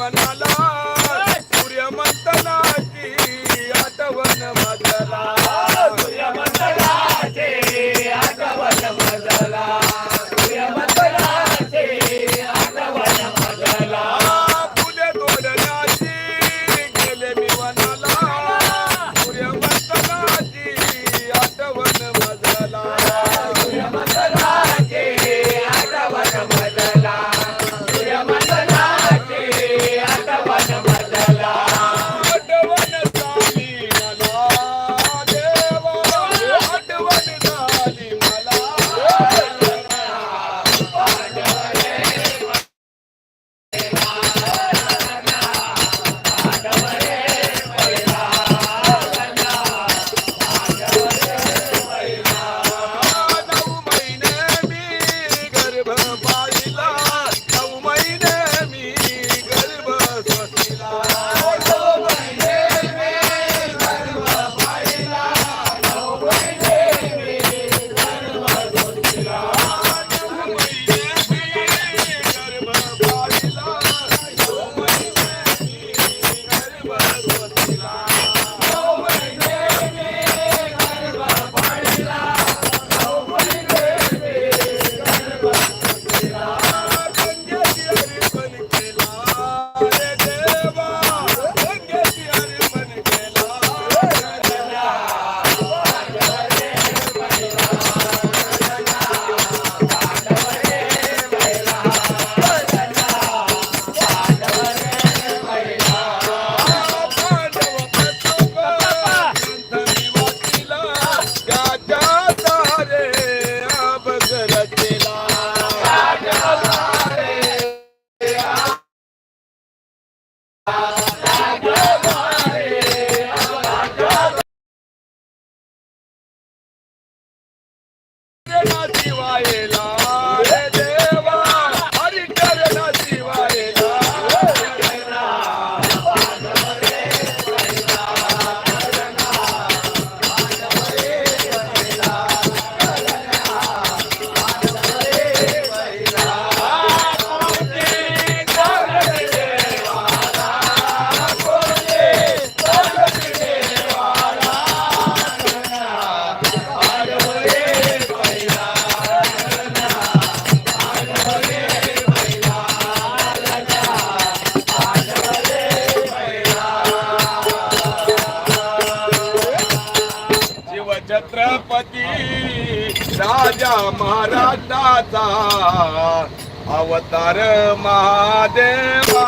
one alone. Chhatrapati राजा महाराजाचा अवतार महादेवा.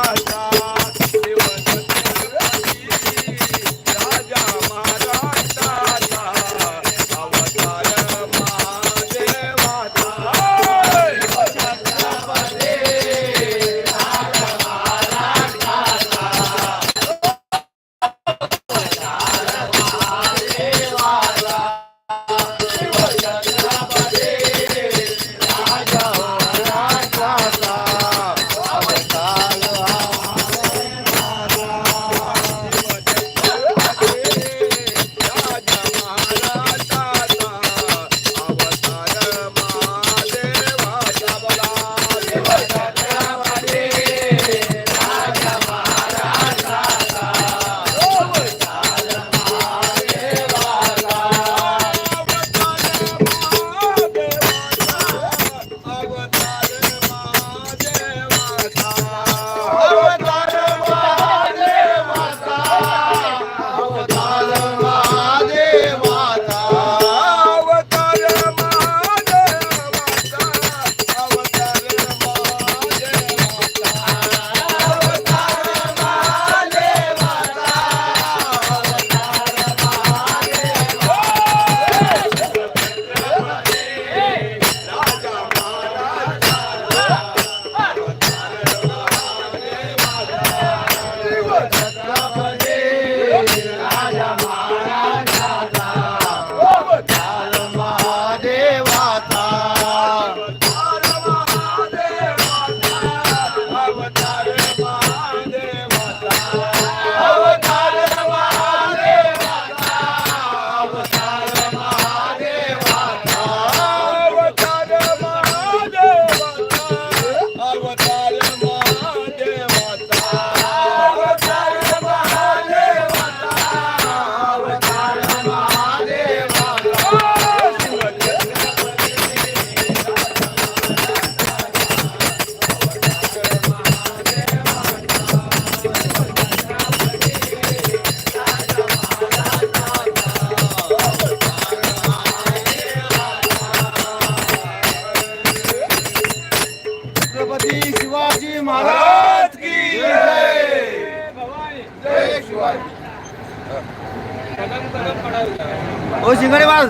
ओ शिंगाडे बाज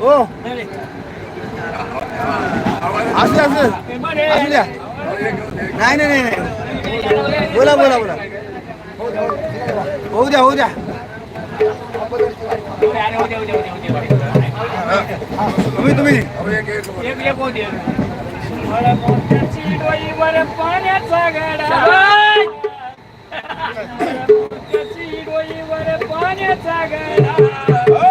ओ असू द्या असू द्या. असू द्या नाही नाही नाही बोला बोला बोला होऊ द्या होऊ द्या तुम्ही तुम्ही पाण्याचा गडा पाण्याचा गडा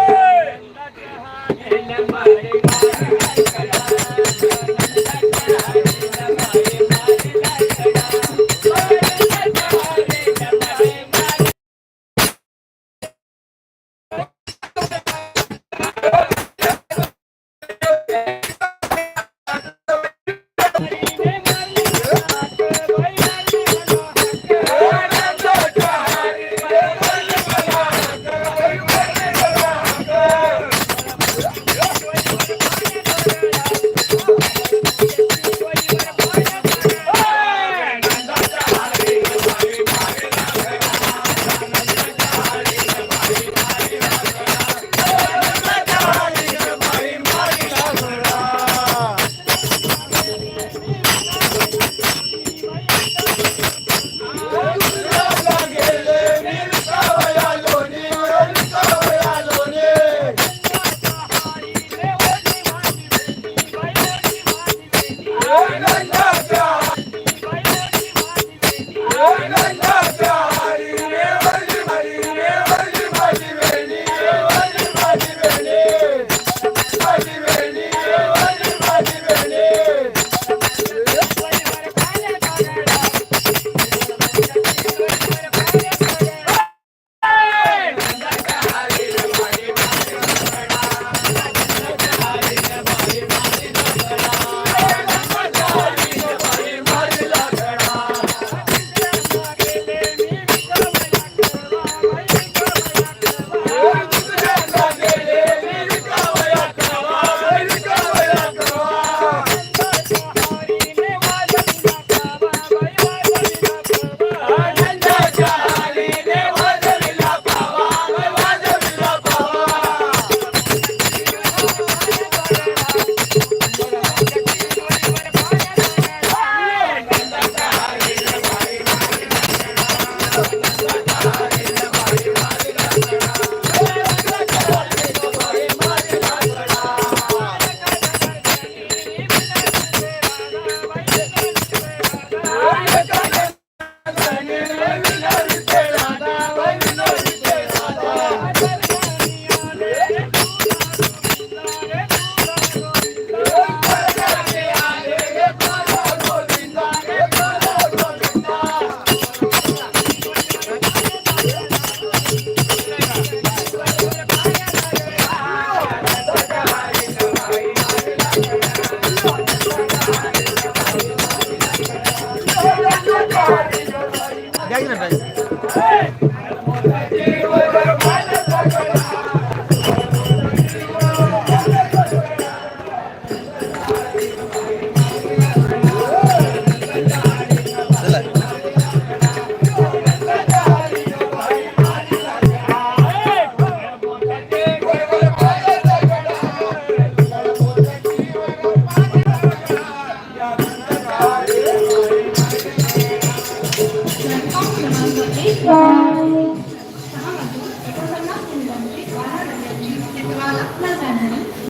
பேசுறேன் பேசுறேன்